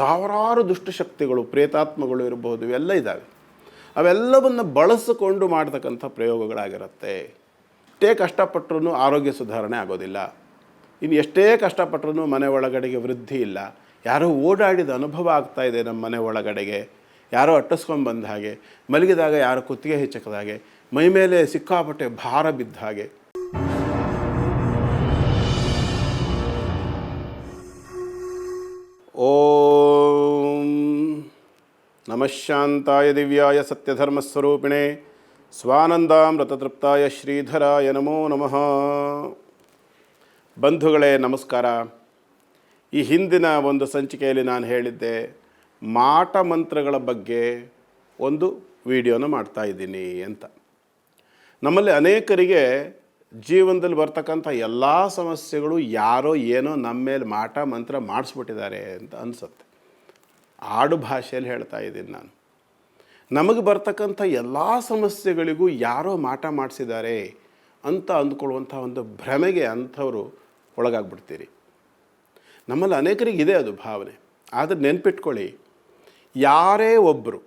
ಸಾವಿರಾರು ದುಷ್ಟಶಕ್ತಿಗಳು, ಪ್ರೇತಾತ್ಮಗಳು ಇರಬಹುದು ಇವೆಲ್ಲ ಇದ್ದಾವೆ ಅವೆಲ್ಲವನ್ನು ಬಳಸಿಕೊಂಡು ಮಾಡ್ತಕ್ಕಂಥ ಪ್ರಯೋಗಗಳಾಗಿರುತ್ತೆ. ಎಷ್ಟೇ ಕಷ್ಟಪಟ್ಟರೂ ಆರೋಗ್ಯ ಸುಧಾರಣೆ ಆಗೋದಿಲ್ಲ. ಇನ್ನು ಎಷ್ಟೇ ಕಷ್ಟಪಟ್ಟರೂ ಮನೆ ಒಳಗಡೆಗೆ ವೃದ್ಧಿ ಇಲ್ಲ. ಯಾರೋ ಓಡಾಡಿದ ಅನುಭವ ಆಗ್ತಾ ಇದೆ ನಮ್ಮ ಮನೆ ಒಳಗಡೆಗೆ. ಯಾರೋ ಅಟ್ಟಿಸ್ಕೊಂಡು ಬಂದ ಹಾಗೆ, ಮಲಗಿದಾಗ ಯಾರೋ ಕುತ್ತಿಗೆ ಹೆಚ್ಚಕದ ಹಾಗೆ, ಮೈ ಮೇಲೆ ಸಿಕ್ಕಾಪಟ್ಟೆ ಭಾರ ಬಿದ್ದ ಹಾಗೆ. ನಮಃ ಶಾಂತಾಯ ದಿವ್ಯಾಯ ಸತ್ಯಧರ್ಮಸ್ವರೂಪಿಣೆ. ಸ್ವಾನಂದಾಮೃತತೃಪ್ತಾಯ ಶ್ರೀಧರಾಯ ನಮೋ ನಮಃ. ಬಂಧುಗಳೇ, ನಮಸ್ಕಾರ. ಈ ಹಿಂದಿನ ಒಂದು ಸಂಚಿಕೆಯಲ್ಲಿ ನಾನು ಹೇಳಿದ್ದೆ, ಮಾಟ ಮಂತ್ರಗಳ ಬಗ್ಗೆ ಒಂದು ವಿಡಿಯೋನ ಮಾಡ್ತಾ ಇದ್ದೀನಿ ಅಂತ. ನಮ್ಮಲ್ಲಿ ಅನೇಕರಿಗೆ ಜೀವನದಲ್ಲಿ ಬರ್ತಕ್ಕಂಥ ಎಲ್ಲ ಸಮಸ್ಯೆಗಳು ಯಾರೋ ಏನೋ ನಮ್ಮ ಮೇಲೆ ಮಾಟ ಮಂತ್ರ ಮಾಡಿಸ್ಬಿಟ್ಟಿದ್ದಾರೆ ಅಂತ ಅನಿಸುತ್ತೆ. ಆಡು ಭಾಷೆಯಲ್ಲಿ ಹೇಳ್ತಾ ಇದ್ದೀನಿ ನಾನು. ನಮಗೆ ಬರ್ತಕ್ಕಂಥ ಎಲ್ಲ ಸಮಸ್ಯೆಗಳಿಗೂ ಯಾರೋ ಮಾಟ ಮಾಡಿಸಿದ್ದಾರೆ ಅಂತ ಅಂದ್ಕೊಳ್ಳುವಂಥ ಒಂದು ಭ್ರಮೆಗೆ ಅಂಥವರು ಒಳಗಾಗ್ಬಿಡ್ತೀರಿ. ನಮ್ಮಲ್ಲಿ ಅನೇಕರಿಗೆ ಇದೆ ಅದು ಭಾವನೆ. ಆದರೆ ನೆನ್ಪಿಟ್ಕೊಳ್ಳಿ, ಯಾರೇ ಒಬ್ಬರು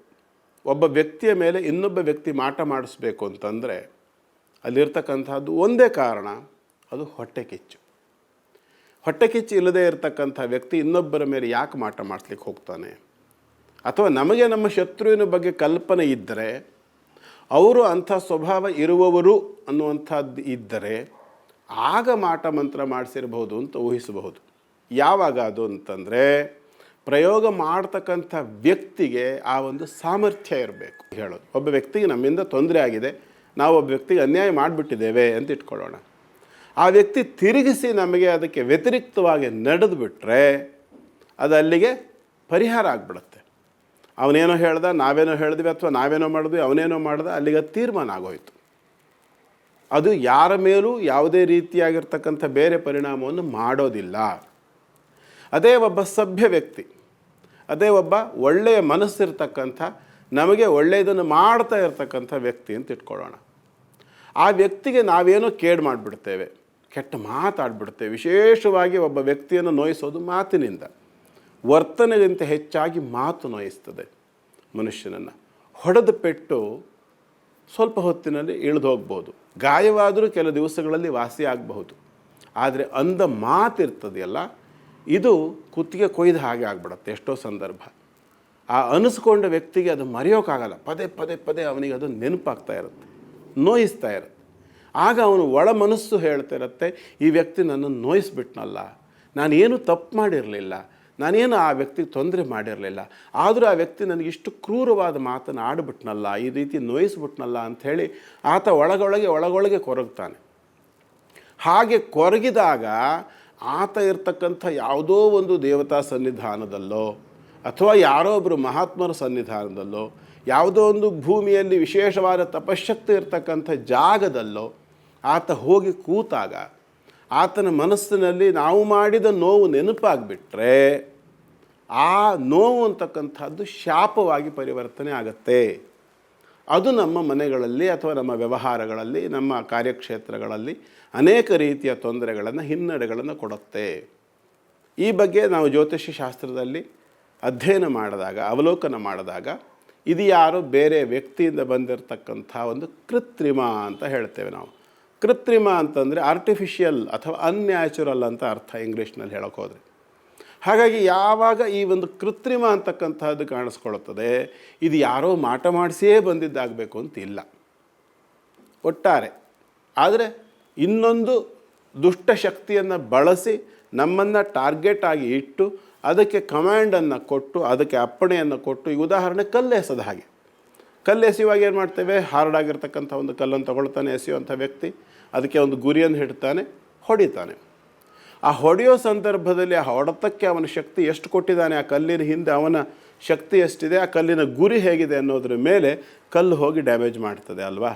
ಒಬ್ಬ ವ್ಯಕ್ತಿಯ ಮೇಲೆ ಇನ್ನೊಬ್ಬ ವ್ಯಕ್ತಿ ಮಾಟ ಮಾಡಿಸ್ಬೇಕು ಅಂತಂದರೆ ಅಲ್ಲಿರ್ತಕ್ಕಂಥದ್ದು ಒಂದೇ ಕಾರಣ, ಅದು ಹೊಟ್ಟೆ ಕಿಚ್ಚು. ಹೊಟ್ಟೆ ಕಿಚ್ಚು ಇಲ್ಲದೆ ಇರತಕ್ಕಂಥ ವ್ಯಕ್ತಿ ಇನ್ನೊಬ್ಬರ ಮೇಲೆ ಯಾಕೆ ಮಾಟ ಮಾಡಿಸ್ಲಿಕ್ಕೆ ಹೋಗ್ತಾನೆ? ಅಥವಾ ನಮಗೆ ನಮ್ಮ ಶತ್ರುವಿನ ಬಗ್ಗೆ ಕಲ್ಪನೆ ಇದ್ದರೆ, ಅವರು ಅಂಥ ಸ್ವಭಾವ ಇರುವವರು ಅನ್ನುವಂಥದ್ದು ಇದ್ದರೆ ಆಗ ಮಾಟ ಮಂತ್ರ ಮಾಡಿಸಿರಬಹುದು ಅಂತ ಊಹಿಸಬಹುದು. ಯಾವಾಗ ಅದು ಅಂತಂದರೆ ಪ್ರಯೋಗ ಮಾಡ್ತಕ್ಕಂಥ ವ್ಯಕ್ತಿಗೆ ಆ ಒಂದು ಸಾಮರ್ಥ್ಯ ಇರಬೇಕು. ಹೇಳೋದು, ಒಬ್ಬ ವ್ಯಕ್ತಿಗೆ ನಮ್ಮಿಂದ ತೊಂದರೆ ಆಗಿದೆ ನಾವು ಒಬ್ಬ ವ್ಯಕ್ತಿಗೆ ಅನ್ಯಾಯ ಮಾಡಿಬಿಟ್ಟಿದ್ದೇವೆ ಅಂತ ಇಟ್ಕೊಳ್ಳೋಣ. ಆ ವ್ಯಕ್ತಿ ತಿರುಗಿಸಿ ನಮಗೆ ಅದಕ್ಕೆ ವ್ಯತಿರಿಕ್ತವಾಗಿ ನಡೆದು ಬಿಟ್ಟರೆ ಅದು ಅಲ್ಲಿಗೆ ಪರಿಹಾರ ಆಗಿಬಿಡುತ್ತೆ. ಅವನೇನೋ ಹೇಳ್ದ, ನಾವೇನೋ ಹೇಳಿದ್ವಿ ಅಥವಾ ನಾವೇನೋ ಮಾಡಿದ್ವಿ, ಅವನೇನೋ ಮಾಡ್ದ, ಅಲ್ಲಿಗೆ ತೀರ್ಮಾನ ಆಗೋಯ್ತು. ಅದು ಯಾರ ಮೇಲೂ ಯಾವುದೇ ರೀತಿಯಾಗಿರ್ತಕ್ಕಂಥ ಬೇರೆ ಪರಿಣಾಮವನ್ನು ಮಾಡೋದಿಲ್ಲ. ಅದೇ ಒಬ್ಬ ಸಭ್ಯ ವ್ಯಕ್ತಿ, ಅದೇ ಒಬ್ಬ ಒಳ್ಳೆಯ ಮನಸ್ಸಿರ್ತಕ್ಕಂಥ, ನಮಗೆ ಒಳ್ಳೆಯದನ್ನು ಮಾಡ್ತಾ ಇರ್ತಕ್ಕಂಥ ವ್ಯಕ್ತಿ ಅಂತ ಇಟ್ಕೊಳ್ಳೋಣ. ಆ ವ್ಯಕ್ತಿಗೆ ನಾವೇನೋ ಕೇಡು ಮಾಡಿಬಿಡ್ತೇವೆ. ಕೆಟ್ಟ ಮಾತಾಡ್ಬಿಡ್ತೇವೆ ವಿಶೇಷವಾಗಿ ಒಬ್ಬ ವ್ಯಕ್ತಿಯನ್ನು ನೋಯಿಸೋದು ಮಾತಿನಿಂದ. ವರ್ತನೆಗಿಂತ ಹೆಚ್ಚಾಗಿ ಮಾತು ನೋಯಿಸ್ತದೆ ಮನುಷ್ಯನನ್ನು. ಹೊಡೆದ ಪೆಟ್ಟು ಸ್ವಲ್ಪ ಹೊತ್ತಿನಲ್ಲಿ ಇಳಿದು ಹೋಗ್ಬೋದು. ಗಾಯವಾದರೂ ಕೆಲ ದಿವಸಗಳಲ್ಲಿ ವಾಸಿ ಆಗಬಹುದು. ಆದರೆ ಅಂದ ಮಾತಿರ್ತದೆಯಲ್ಲ, ಇದು ಕುತ್ತಿಗೆ ಕೊಯ್ದ ಹಾಗೆ ಆಗ್ಬಿಡತ್ತೆ ಎಷ್ಟೋ ಸಂದರ್ಭ. ಆ ಅನಿಸ್ಕೊಂಡ ವ್ಯಕ್ತಿಗೆ ಅದು ಮರೆಯೋಕ್ಕಾಗಲ್ಲ ಪದೇ ಪದೇ ಪದೇ ಅವನಿಗೆ ಅದು ನೆನಪಾಗ್ತಾ ಇರುತ್ತೆ, ನೋಯಿಸ್ತಾ ಇರುತ್ತೆ. ಆಗ ಅವನು ಒಳ ಮನಸ್ಸು ಹೇಳ್ತಿರತ್ತೆ, ಈ ವ್ಯಕ್ತಿ ನನ್ನನ್ನು ನೋಯಿಸ್ಬಿಟ್ನಲ್ಲ. ನಾನೇನು ತಪ್ಪು ಮಾಡಿರಲಿಲ್ಲ. ನಾನೇನು ಆ ವ್ಯಕ್ತಿಗೆ ತೊಂದರೆ ಮಾಡಿರಲಿಲ್ಲ. ಆದರೂ ಆ ವ್ಯಕ್ತಿ ನನಗಿಷ್ಟು ಕ್ರೂರವಾದ ಮಾತನ್ನು ಆಡಿಬಿಟ್ನಲ್ಲ, ಈ ರೀತಿ ನೋಯಿಸ್ಬಿಟ್ನಲ್ಲ ಅಂಥೇಳಿ ಆತ ಒಳಗೊಳಗೆ ಒಳಗೊಳಗೆ ಕೊರಗ್ತಾನೆ. ಹಾಗೆ ಕೊರಗಿದಾಗ ಆತ ಇರ್ತಕ್ಕಂಥ ಯಾವುದೋ ಒಂದು ದೇವತಾ ಸನ್ನಿಧಾನದಲ್ಲೋ ಅಥವಾ ಯಾರೋ ಒಬ್ಬರು ಮಹಾತ್ಮರ ಸನ್ನಿಧಾನದಲ್ಲೋ, ಯಾವುದೋ ಒಂದು ಭೂಮಿಯಲ್ಲಿ ವಿಶೇಷವಾದ ತಪಶಕ್ತಿ ಇರ್ತಕ್ಕಂಥ ಜಾಗದಲ್ಲೋ ಆತ ಹೋಗಿ ಕೂತಾಗ ಆತನ ಮನಸ್ಸಿನಲ್ಲಿ ನಾವು ಮಾಡಿದ ನೋವು ನೆನಪಾಗ್ಬಿಟ್ರೆ ಆ ನೋವು ಅಂತಕ್ಕಂಥದ್ದು ಶಾಪವಾಗಿ ಪರಿವರ್ತನೆ ಆಗತ್ತೆ. ಅದು ನಮ್ಮ ಮನೆಗಳಲ್ಲಿ ಅಥವಾ ನಮ್ಮ ವ್ಯವಹಾರಗಳಲ್ಲಿ, ನಮ್ಮ ಕಾರ್ಯಕ್ಷೇತ್ರಗಳಲ್ಲಿ ಅನೇಕ ರೀತಿಯ ತೊಂದರೆಗಳನ್ನು, ಹಿನ್ನಡೆಗಳನ್ನು ಕೊಡುತ್ತೆ. ಈ ಬಗ್ಗೆ ನಾವು ಜ್ಯೋತಿಷ್ಯ ಶಾಸ್ತ್ರದಲ್ಲಿ ಅಧ್ಯಯನ ಮಾಡಿದಾಗ, ಅವಲೋಕನ ಮಾಡಿದಾಗ ಇದು ಯಾರೋ ಬೇರೆ ವ್ಯಕ್ತಿಯಿಂದ ಬಂದಿರತಕ್ಕಂಥ ಒಂದು ಕೃತ್ರಿಮ ಅಂತ ಹೇಳ್ತೇವೆ ನಾವು. ಕೃತ್ರಿಮ ಅಂತಂದರೆ ಆರ್ಟಿಫಿಷಿಯಲ್ ಅಥವಾ ಅನ್ಯಾಚುರಲ್ ಅಂತ ಅರ್ಥ ಇಂಗ್ಲೀಷ್ನಲ್ಲಿ ಹೇಳೋಕೆ ಹೋದರೆ. ಹಾಗಾಗಿ ಯಾವಾಗ ಈ ಒಂದು ಕೃತ್ರಿಮ ಅಂತಕ್ಕಂಥದ್ದು ಕಾಣಿಸ್ಕೊಳ್ಳುತ್ತದೆ ಇದು ಯಾರೋ ಮಾಟ ಮಾಡಿಸಿಯೇ ಬಂದಿದ್ದಾಗಬೇಕು ಅಂತ ಇಲ್ಲ. ಒಟ್ಟಾರೆ, ಆದರೆ ಇನ್ನೊಂದು ದುಷ್ಟಶಕ್ತಿಯನ್ನು ಬಳಸಿ ನಮ್ಮನ್ನು ಟಾರ್ಗೆಟ್ ಆಗಿ ಇಟ್ಟು ಅದಕ್ಕೆ ಕಮ್ಯಾಂಡನ್ನು ಕೊಟ್ಟು, ಅದಕ್ಕೆ ಅಪ್ಪಣೆಯನ್ನು ಕೊಟ್ಟು ಈ ಉದಾಹರಣೆ ಕಲ್ಲು ಎಸೆದ ಹಾಗೆ. ಕಲ್ಲು ಎಸೆಯುವಾಗ ಏನು ಮಾಡ್ತೇವೆ ಹಾರ್ಡ್ ಆಗಿರ್ತಕ್ಕಂಥ ಒಂದು ಕಲ್ಲನ್ನು ತಗೊಳ್ತಾನೆ ಎಸೆಯುವಂಥ ವ್ಯಕ್ತಿ. ಅದಕ್ಕೆ ಒಂದು ಗುರಿಯನ್ನು ಹಿಡ್ತಾನೆ, ಹೊಡಿತಾನೆ. ಆ ಹೊಡೆಯೋ ಸಂದರ್ಭದಲ್ಲಿ ಆ ಹೊಡೆತಕ್ಕೆ ಅವನ ಶಕ್ತಿ ಎಷ್ಟು ಕೊಟ್ಟಿದ್ದಾನೆ, ಆ ಕಲ್ಲಿನ ಹಿಂದೆ ಅವನ ಶಕ್ತಿ ಎಷ್ಟಿದೆ, ಆ ಕಲ್ಲಿನ ಗುರಿ ಹೇಗಿದೆ ಅನ್ನೋದ್ರ ಮೇಲೆ ಕಲ್ಲು ಹೋಗಿ ಡ್ಯಾಮೇಜ್ ಮಾಡ್ತದೆ ಅಲ್ವಾ?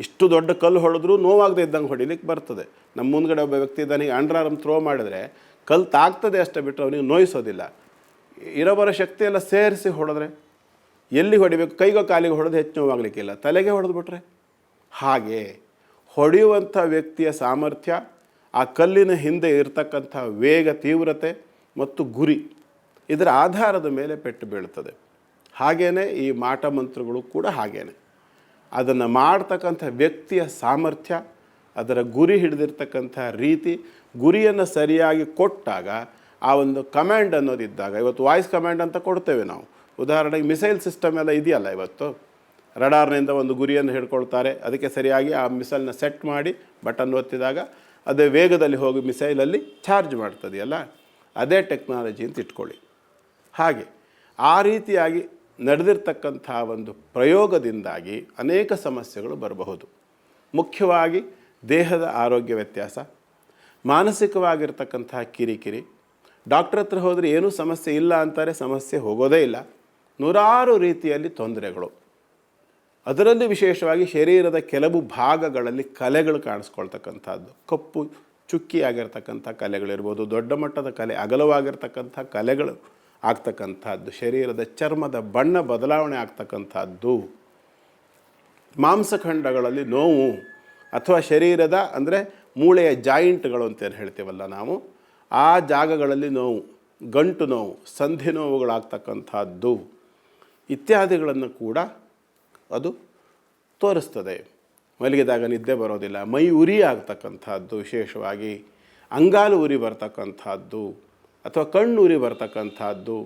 ಇಷ್ಟು ದೊಡ್ಡ ಕಲ್ಲು ಹೊಡೆದ್ರೂ ನೋವಾಗದೆ ಇದ್ದಂಗೆ ಹೊಡಿಲಿಕ್ಕೆ ಬರ್ತದೆ. ನಮ್ಮ ಮುಂದ್ಗಡೆ ಒಬ್ಬ ವ್ಯಕ್ತಿ ಇದ್ದಾನೆ ಅಂಡ್ರಾರಮ್ ಥ್ರೋ ಮಾಡಿದ್ರೆ ಕಲ್ಲು ತಾಗ್ತದೆ ಅಷ್ಟೇ ಬಿಟ್ಟರೆ ಅವನಿಗೆ ನೋಯಿಸೋದಿಲ್ಲ. ಇರೋ ಬರೋ ಶಕ್ತಿ ಸೇರಿಸಿ ಹೊಡೆದ್ರೆ ಎಲ್ಲಿ ಹೊಡಿಬೇಕು? ಕೈಗೋ ಕಾಲಿಗೆ ಹೊಡೆದು ಹೆಚ್ಚು ನೋವಾಗಲಿಕ್ಕಿಲ್ಲ. ತಲೆಗೆ ಹೊಡೆದ್ಬಿಟ್ರೆ? ಹಾಗೆ. ಹೊಡೆಯುವಂಥ ವ್ಯಕ್ತಿಯ ಸಾಮರ್ಥ್ಯ, ಆ ಕಲ್ಲಿನ ಹಿಂದೆ ಇರತಕ್ಕಂಥ ವೇಗ, ತೀವ್ರತೆ ಮತ್ತು ಗುರಿ ಇದರ ಆಧಾರದ ಮೇಲೆ ಪೆಟ್ಟು ಬೀಳುತ್ತದೆ. ಹಾಗೆಯೇ ಈ ಮಾಟ ಮಂತ್ರಗಳು ಕೂಡ ಹಾಗೇನೆ. ಅದನ್ನು ಮಾಡ್ತಕ್ಕಂಥ ವ್ಯಕ್ತಿಯ ಸಾಮರ್ಥ್ಯ, ಅದರ ಗುರಿ ಹಿಡಿದಿರ್ತಕ್ಕಂಥ ರೀತಿ, ಗುರಿಯನ್ನು ಸರಿಯಾಗಿ ಕೊಟ್ಟಾಗ ಆ ಒಂದು ಕಮ್ಯಾಂಡ್ ಅನ್ನೋದಿದ್ದಾಗ, ಇವತ್ತು ವಾಯ್ಸ್ ಕಮ್ಯಾಂಡ್ ಅಂತ ಕೊಡ್ತೇವೆ ನಾವು. ಉದಾಹರಣೆಗೆ ಮಿಸೈಲ್ ಸಿಸ್ಟಮ್ ಎಲ್ಲ ಇದೆಯಲ್ಲ ಇವತ್ತು? ರಡಾರ್ನಿಂದ ಒಂದು ಗುರಿಯನ್ನು ಹಿಡ್ಕೊಳ್ತಾರೆ. ಅದಕ್ಕೆ ಸರಿಯಾಗಿ ಆ ಮಿಸೈಲ್ನ ಸೆಟ್ ಮಾಡಿ ಬಟನ್ ಒತ್ತಿದಾಗ ಅದೇ ವೇಗದಲ್ಲಿ ಹೋಗಿ ಮಿಸೈಲಲ್ಲಿ ಚಾರ್ಜ್ ಮಾಡ್ತದೆಯಲ್ಲ? ಅದೇ ಟೆಕ್ನಾಲಜಿ ಅಂತ ಇಟ್ಕೊಳ್ಳಿ. ಹಾಗೆ ಆ ರೀತಿಯಾಗಿ ನಡೆದಿರ್ತಕ್ಕಂಥ ಒಂದು ಪ್ರಯೋಗದಿಂದಾಗಿ ಅನೇಕ ಸಮಸ್ಯೆಗಳು ಬರಬಹುದು. ಮುಖ್ಯವಾಗಿ ದೇಹದ ಆರೋಗ್ಯ ವ್ಯತ್ಯಾಸ ಮಾನಸಿಕವಾಗಿರ್ತಕ್ಕಂತಹ ಕಿರಿಕಿರಿ. ಡಾಕ್ಟ್ರ್ ಹತ್ರ ಹೋದರೆ ಏನೂ ಸಮಸ್ಯೆ ಇಲ್ಲ ಅಂತಾರೆ, ಸಮಸ್ಯೆ ಹೋಗೋದೇ ಇಲ್ಲ. ನೂರಾರು ರೀತಿಯಲ್ಲಿ ತೊಂದರೆಗಳು. ಅದರಲ್ಲಿ ವಿಶೇಷವಾಗಿ ಶರೀರದ ಕೆಲವು ಭಾಗಗಳಲ್ಲಿ ಕಲೆಗಳು ಕಾಣಿಸ್ಕೊಳ್ತಕ್ಕಂಥದ್ದು. ಕಪ್ಪು ಚುಕ್ಕಿಯಾಗಿರ್ತಕ್ಕಂಥ ಕಲೆಗಳಿರ್ಬೋದು, ದೊಡ್ಡ ಮಟ್ಟದ ಕಲೆ, ಅಗಲವಾಗಿರ್ತಕ್ಕಂಥ ಕಲೆಗಳು ಆಗ್ತಕ್ಕಂಥದ್ದು, ಶರೀರದ ಚರ್ಮದ ಬಣ್ಣ ಬದಲಾವಣೆ ಆಗ್ತಕ್ಕಂಥದ್ದು. ಮಾಂಸಖಂಡಗಳಲ್ಲಿ ನೋವು ಅಥವಾ ಶರೀರದ ಅಂದರೆ ಮೂಳೆಯ ಜಾಯಿಂಟ್ಗಳು ಅಂತೇನು ಹೇಳ್ತೀವಲ್ಲ ನಾವು, ಆ ಜಾಗಗಳಲ್ಲಿ ನೋವು, ಗಂಟು ನೋವು, ಸಂಧಿ ನೋವುಗಳಾಗ್ತಕ್ಕಂಥದ್ದು ಇತ್ಯಾದಿಗಳನ್ನು ಕೂಡ ಅದು ತೋರಿಸ್ತದೆ. ಮಲಗಿದಾಗ ನಿದ್ದೆ ಬರೋದಿಲ್ಲ. ಮೈ ಉರಿ ಆಗ್ತಕ್ಕಂಥದ್ದು ವಿಶೇಷವಾಗಿ ಅಂಗಾಲು ಉರಿ ಬರ್ತಕ್ಕಂಥದ್ದು ಅಥವಾ ಕಣ್ಣು ಉರಿ ಬರ್ತಕ್ಕಂಥದ್ದು,